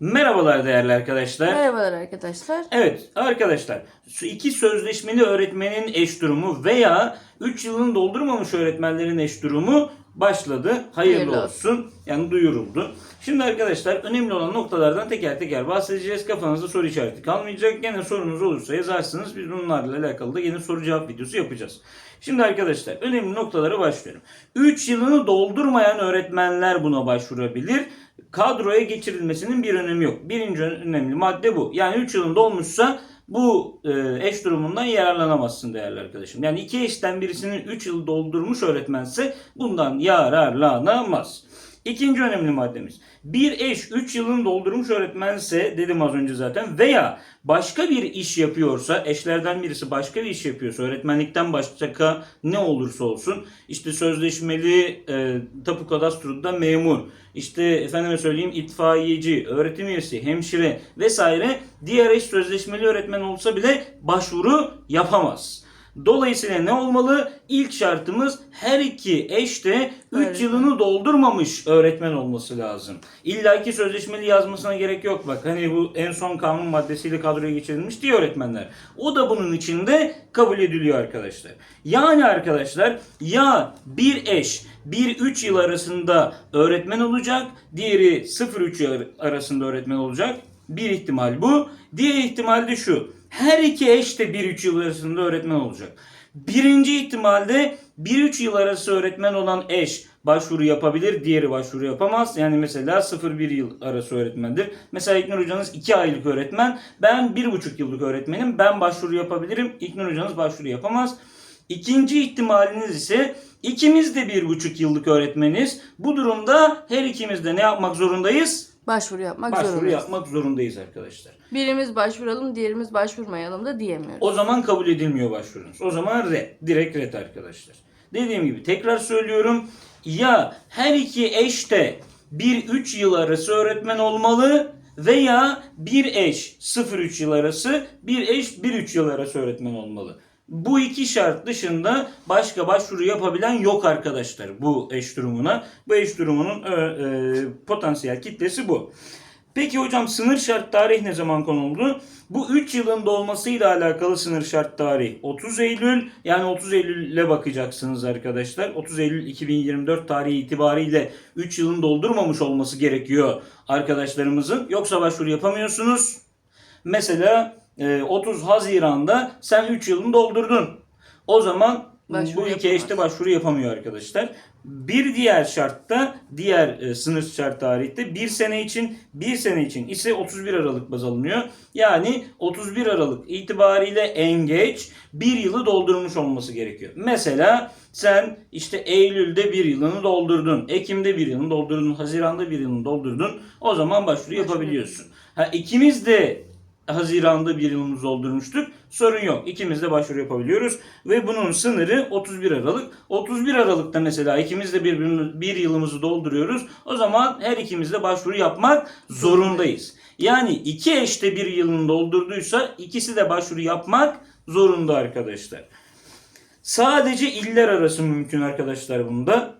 Merhabalar değerli arkadaşlar. Merhabalar arkadaşlar. Evet arkadaşlar iki sözleşmeli öğretmenin eş durumu veya 3 yılını doldurmamış öğretmenlerin eş durumu başladı. Hayırlı, Hayırlı olsun. Yani duyuruldu. Şimdi arkadaşlar önemli olan noktalardan teker teker bahsedeceğiz. Kafanızda soru işareti kalmayacak. Gene sorunuz olursa yazarsınız. Biz bunlarla alakalı da yine soru cevap videosu yapacağız. Şimdi arkadaşlar önemli noktalara başlıyorum. 3 yılını doldurmayan öğretmenler buna başvurabilir. Kadroya geçirilmesinin bir önemi yok. Birinci önemli madde bu. Yani 3 yılın dolmuşsa bu e, eş durumundan yararlanamazsın değerli arkadaşım. Yani iki eşten birisinin 3 yıl doldurmuş öğretmense bundan yararlanamaz. İkinci önemli maddemiz. Bir eş 3 yılını doldurmuş öğretmense dedim az önce zaten veya başka bir iş yapıyorsa eşlerden birisi başka bir iş yapıyorsa öğretmenlikten başka ne olursa olsun işte sözleşmeli e, tapu kadastroda memur işte efendime söyleyeyim itfaiyeci, öğretim üyesi, hemşire vesaire diğer eş sözleşmeli öğretmen olsa bile başvuru yapamaz. Dolayısıyla ne olmalı? İlk şartımız her iki eş de 3 Öğretmen. yılını doldurmamış öğretmen olması lazım. İlla ki sözleşmeli yazmasına gerek yok bak. Hani bu en son kanun maddesiyle kadroya geçirilmiş diye öğretmenler. O da bunun içinde kabul ediliyor arkadaşlar. Yani arkadaşlar ya bir eş 1-3 yıl arasında öğretmen olacak. Diğeri 0-3 yıl arasında öğretmen olacak. Bir ihtimal bu. Diğer ihtimal de şu. Her iki eş de 1-3 yıl arasında öğretmen olacak. Birinci ihtimalde 1-3 yıl arası öğretmen olan eş başvuru yapabilir, diğeri başvuru yapamaz. Yani mesela 0-1 yıl arası öğretmendir. Mesela İlknur hocanız 2 aylık öğretmen, ben 1,5 yıllık öğretmenim. Ben başvuru yapabilirim, İlknur hocanız başvuru yapamaz. İkinci ihtimaliniz ise ikimiz de 1,5 yıllık öğretmeniz. Bu durumda her ikimiz de ne yapmak zorundayız? Başvuru yapmak Başvuru zorundayız. yapmak zorundayız arkadaşlar. Birimiz başvuralım, diğerimiz başvurmayalım da diyemiyoruz. O zaman kabul edilmiyor başvurunuz. O zaman red. Direkt red arkadaşlar. Dediğim gibi tekrar söylüyorum. Ya her iki eş de 1-3 yıl arası öğretmen olmalı veya bir eş 0-3 yıl arası bir eş 1-3 yıl arası öğretmen olmalı. Bu iki şart dışında başka başvuru yapabilen yok arkadaşlar bu eş durumuna. Bu eş durumunun e, e, potansiyel kitlesi bu. Peki hocam sınır şart tarih ne zaman konuldu? Bu 3 yılın dolmasıyla alakalı sınır şart tarih 30 Eylül. Yani 30 Eylül'e bakacaksınız arkadaşlar. 30 Eylül 2024 tarihi itibariyle 3 yılın doldurmamış olması gerekiyor arkadaşlarımızın. Yoksa başvuru yapamıyorsunuz. Mesela 30 Haziran'da sen 3 yılını doldurdun. O zaman Başvuru bu iki yapamaz. eşte başvuru yapamıyor arkadaşlar. Bir diğer şartta, diğer e, sınır şart tarihte bir sene için, bir sene için ise 31 Aralık baz alınıyor. Yani 31 Aralık itibariyle en geç bir yılı doldurmuş olması gerekiyor. Mesela sen işte Eylül'de bir yılını doldurdun, Ekim'de bir yılını doldurdun, Haziran'da bir yılını doldurdun. O zaman başvuru yapabiliyorsun. Ha, ikimiz de Haziran'da bir yılımızı doldurmuştuk. Sorun yok. İkimiz de başvuru yapabiliyoruz. Ve bunun sınırı 31 Aralık. 31 Aralık'ta mesela ikimiz de bir, bir yılımızı dolduruyoruz. O zaman her ikimiz de başvuru yapmak zorundayız. Yani iki eşte bir yılını doldurduysa ikisi de başvuru yapmak zorunda arkadaşlar. Sadece iller arası mümkün arkadaşlar bunda.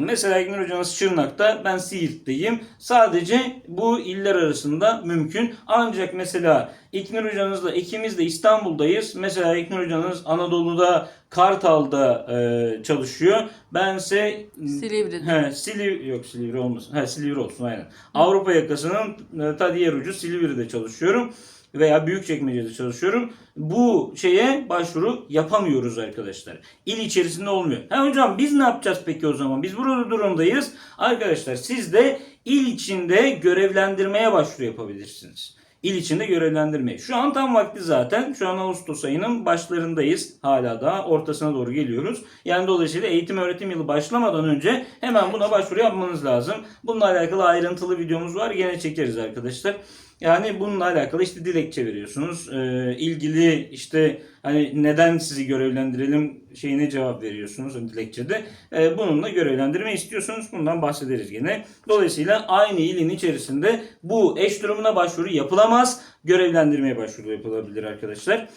Mesela İgnur Hocamız Şırnak'ta, ben Siirt'teyim. Sadece bu iller arasında mümkün. Ancak mesela İknur Hocamızla ikimiz de İstanbul'dayız. Mesela İknur Hocamız Anadolu'da Kartal'da e, çalışıyor. Bense Silivri'de. He, Silivri yok Silivri olmasın. He, Silivri olsun aynen. Avrupa yakasının e, ta diğer ucu Silivri'de çalışıyorum veya Büyükçekmece'de çalışıyorum. Bu şeye başvuru yapamıyoruz arkadaşlar. İl içerisinde olmuyor. Ha hocam biz ne yapacağız peki o zaman? Biz burada durumdayız. Arkadaşlar siz de il içinde görevlendirmeye başvuru yapabilirsiniz. İl içinde görevlendirmeye. Şu an tam vakti zaten. Şu an Ağustos ayının başlarındayız. Hala daha ortasına doğru geliyoruz. Yani dolayısıyla eğitim öğretim yılı başlamadan önce hemen buna başvuru yapmanız lazım. Bununla alakalı ayrıntılı videomuz var. Gene çekeriz arkadaşlar. Yani bununla alakalı işte dilekçe veriyorsunuz. Ee, ilgili işte hani neden sizi görevlendirelim şeyine cevap veriyorsunuz dilekçede. Ee, bununla görevlendirme istiyorsunuz. Bundan bahsederiz gene. Dolayısıyla aynı ilin içerisinde bu eş durumuna başvuru yapılamaz. Görevlendirmeye başvuru yapılabilir arkadaşlar.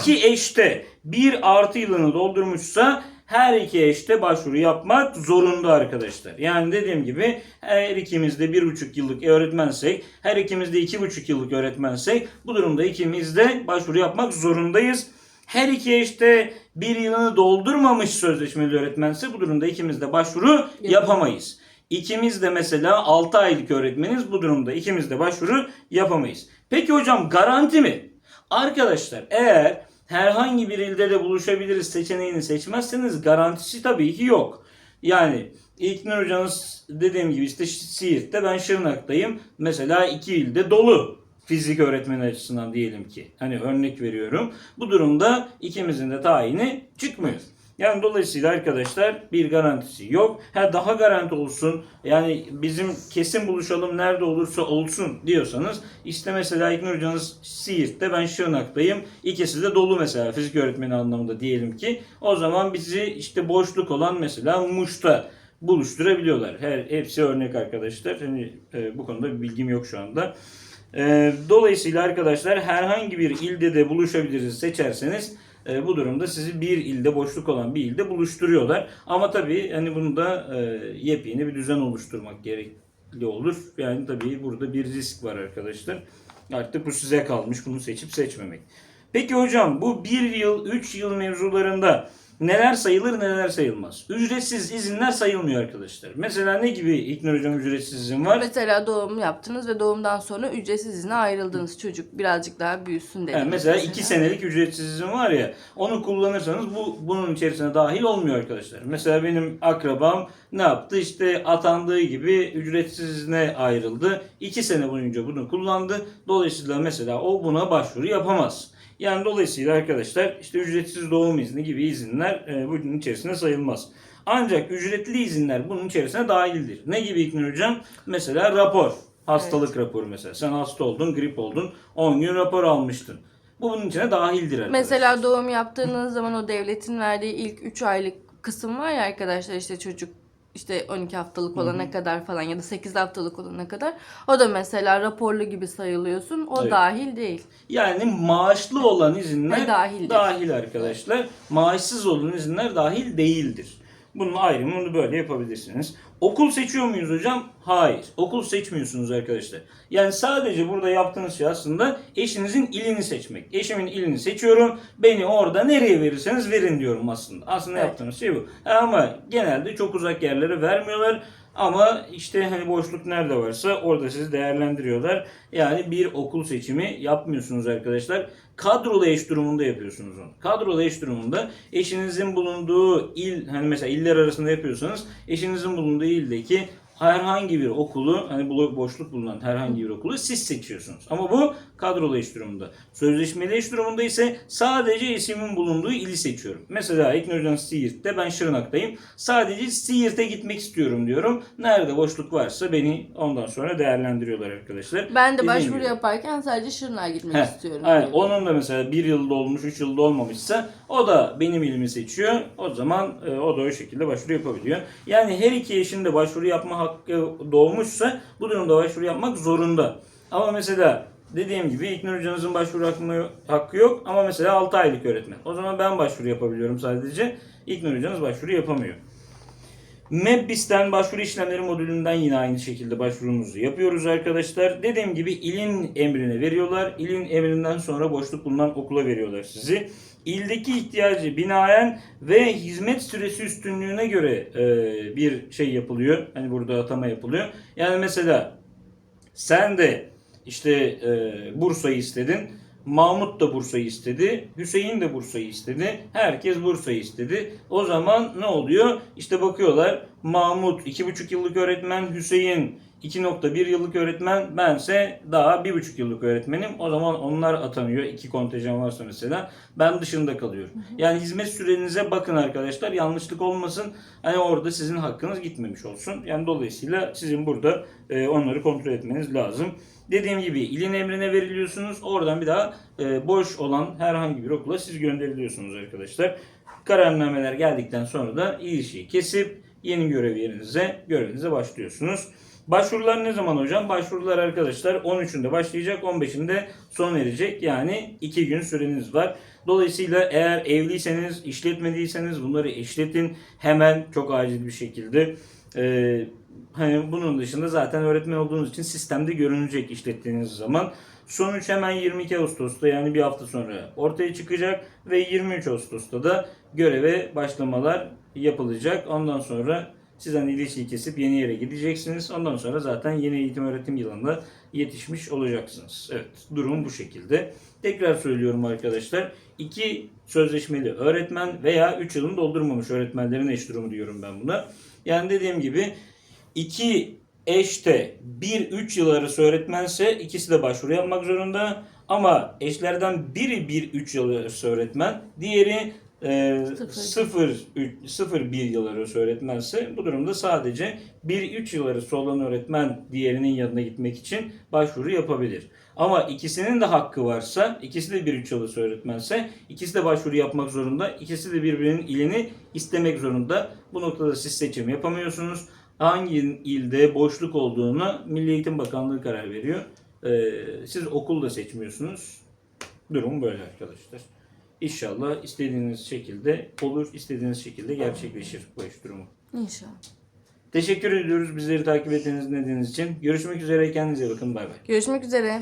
İki eşte bir artı yılını doldurmuşsa her iki eşte başvuru yapmak zorunda arkadaşlar. Yani dediğim gibi her ikimiz de bir buçuk yıllık öğretmensek, her ikimiz de iki buçuk yıllık öğretmensek bu durumda ikimiz de başvuru yapmak zorundayız. Her iki eşte bir yılını doldurmamış sözleşmeli öğretmense bu durumda ikimiz de başvuru yapamayız. İkimiz de mesela 6 aylık öğretmeniz bu durumda ikimiz de başvuru yapamayız. Peki hocam garanti mi? Arkadaşlar eğer herhangi bir ilde de buluşabiliriz seçeneğini seçmezseniz garantisi tabii ki yok. Yani İlknur hocanız dediğim gibi işte Siirt'te ben Şırnak'tayım. Mesela iki ilde dolu fizik öğretmeni açısından diyelim ki. Hani örnek veriyorum. Bu durumda ikimizin de tayini çıkmıyor. Yani dolayısıyla arkadaşlar bir garantisi yok. Ha daha garanti olsun. Yani bizim kesin buluşalım nerede olursa olsun diyorsanız işte mesela İlknur hocanız Siirt'te ben Şırnak'tayım. İkisi de dolu mesela fizik öğretmeni anlamında diyelim ki. O zaman bizi işte boşluk olan mesela Muş'ta buluşturabiliyorlar. Her hepsi örnek arkadaşlar. Hani e, bu konuda bir bilgim yok şu anda. E, dolayısıyla arkadaşlar herhangi bir ilde de buluşabiliriz seçerseniz e, bu durumda sizi bir ilde boşluk olan bir ilde buluşturuyorlar. Ama tabii hani bunu da e, yepyeni bir düzen oluşturmak gerekli olur. Yani tabii burada bir risk var arkadaşlar. Artık bu size kalmış bunu seçip seçmemek. Peki hocam bu bir yıl, üç yıl mevzularında neler sayılır neler sayılmaz? Ücretsiz izinler sayılmıyor arkadaşlar. Mesela ne gibi İlknur hocam ücretsiz izin var? Mesela doğum yaptınız ve doğumdan sonra ücretsiz izine ayrıldınız. Çocuk birazcık daha büyüsün dediniz. Yani mesela 2 senelik ücretsiz izin var ya onu kullanırsanız bu bunun içerisine dahil olmuyor arkadaşlar. Mesela benim akrabam ne yaptı? İşte atandığı gibi ücretsiz izne ayrıldı. 2 sene boyunca bunu kullandı. Dolayısıyla mesela o buna başvuru yapamaz. Yani dolayısıyla arkadaşlar işte ücretsiz doğum izni gibi izinler e, bunun içerisine sayılmaz. Ancak ücretli izinler bunun içerisine dahildir. Ne gibi İlknur Hocam? Mesela rapor. Hastalık raporu mesela. Sen hasta oldun, grip oldun. 10 gün rapor almıştın. Bu bunun içine dahildir arkadaşlar. Mesela doğum yaptığınız zaman o devletin verdiği ilk 3 aylık kısım var ya arkadaşlar işte çocuk işte 12 haftalık olana kadar falan ya da 8 haftalık olana kadar o da mesela raporlu gibi sayılıyorsun. O Evet. dahil değil. Yani maaşlı olan izinler Ve dahildir. dahil arkadaşlar. Maaşsız olan izinler dahil değildir. Bunun ayrımını böyle yapabilirsiniz. Okul seçiyor muyuz hocam? Hayır. Okul seçmiyorsunuz arkadaşlar. Yani sadece burada yaptığınız şey aslında eşinizin ilini seçmek. Eşimin ilini seçiyorum. Beni orada nereye verirseniz verin diyorum aslında. Aslında Evet. yaptığınız şey bu. Ama genelde çok uzak yerlere vermiyorlar. Ama işte hani boşluk nerede varsa orada sizi değerlendiriyorlar. Yani bir okul seçimi yapmıyorsunuz arkadaşlar. Kadrolu eş durumunda yapıyorsunuz onu. Kadrolu eş durumunda eşinizin bulunduğu il hani mesela iller arasında yapıyorsanız eşinizin bulunduğu ildeki herhangi bir okulu hani boşluk bulunan herhangi bir okulu siz seçiyorsunuz. Ama bu kadrolu eş durumunda. Sözleşmeli eş durumunda ise sadece eşimin bulunduğu ili seçiyorum. Mesela İlknur Hocam Siirt'te ben Şırnak'tayım. Sadece Siirt'e gitmek istiyorum diyorum. Nerede boşluk varsa beni ondan sonra değerlendiriyorlar arkadaşlar. Ben de başvuru gibi. yaparken sadece Şırnak'a gitmek Heh, istiyorum. diyor. Onun da mesela bir yılda olmuş, üç yılda olmamışsa o da benim ilimi seçiyor. O zaman e, o da o şekilde başvuru yapabiliyor. Yani her iki eşin de başvuru yapma hakkı doğmuşsa bu durumda başvuru yapmak zorunda. Ama mesela dediğim gibi İlknur hocanızın başvuru hakkı, hakkı yok ama mesela 6 aylık öğretmen. O zaman ben başvuru yapabiliyorum sadece. İlknur hocanız başvuru yapamıyor. MEBBİS'ten başvuru işlemleri modülünden yine aynı şekilde başvurumuzu yapıyoruz arkadaşlar. Dediğim gibi ilin emrine veriyorlar. İlin emrinden sonra boşluk bulunan okula veriyorlar sizi. İldeki ihtiyacı binaen ve hizmet süresi üstünlüğüne göre e, bir şey yapılıyor. Hani burada atama yapılıyor. Yani mesela sen de işte e, Bursa'yı istedin. Mahmut da Bursa'yı istedi. Hüseyin de Bursa'yı istedi. Herkes Bursa'yı istedi. O zaman ne oluyor? İşte bakıyorlar Mahmut 2,5 yıllık öğretmen, Hüseyin 2.1 yıllık öğretmen, bense daha 1,5 yıllık öğretmenim. O zaman onlar atanıyor. iki kontenjan varsa mesela. Ben dışında kalıyorum. Yani hizmet sürenize bakın arkadaşlar. Yanlışlık olmasın. Hani orada sizin hakkınız gitmemiş olsun. Yani dolayısıyla sizin burada e, onları kontrol etmeniz lazım. Dediğim gibi ilin emrine veriliyorsunuz. Oradan bir daha e, boş olan herhangi bir okula siz gönderiliyorsunuz arkadaşlar. Kararnameler geldikten sonra da ilişkiyi kesip yeni görev yerinize görevinize başlıyorsunuz. Başvurular ne zaman hocam? Başvurular arkadaşlar 13'ünde başlayacak, 15'inde son erecek. Yani 2 gün süreniz var. Dolayısıyla eğer evliyseniz, işletmediyseniz bunları işletin hemen çok acil bir şekilde. Ee, hani bunun dışında zaten öğretmen olduğunuz için sistemde görünecek işlettiğiniz zaman. Sonuç hemen 22 Ağustos'ta yani bir hafta sonra ortaya çıkacak ve 23 Ağustos'ta da göreve başlamalar yapılacak. Ondan sonra siz hani ilişkiyi kesip yeni yere gideceksiniz. Ondan sonra zaten yeni eğitim öğretim yılında yetişmiş olacaksınız. Evet durum bu şekilde. Tekrar söylüyorum arkadaşlar. iki sözleşmeli öğretmen veya 3 yılını doldurmamış öğretmenlerin eş durumu diyorum ben buna. Yani dediğim gibi iki eşte 1-3 yıl arası öğretmense ikisi de başvuru yapmak zorunda. Ama eşlerden biri 1-3 yıl arası öğretmen, diğeri e, Sıfır. 0-1 yıl arası öğretmense bu durumda sadece 1-3 yıl arası olan öğretmen diğerinin yanına gitmek için başvuru yapabilir. Ama ikisinin de hakkı varsa, ikisi de 1-3 yıl arası öğretmense ikisi de başvuru yapmak zorunda. İkisi de birbirinin ilini istemek zorunda. Bu noktada siz seçim yapamıyorsunuz. Hangi ilde boşluk olduğunu Milli Eğitim Bakanlığı karar veriyor. Ee, siz okul da seçmiyorsunuz. Durum böyle arkadaşlar. İnşallah istediğiniz şekilde olur, istediğiniz şekilde gerçekleşir bu iş durumu. İnşallah. Teşekkür ediyoruz bizleri takip ettiğiniz, dinlediğiniz için. Görüşmek üzere, kendinize bakın, bay bay. Görüşmek üzere.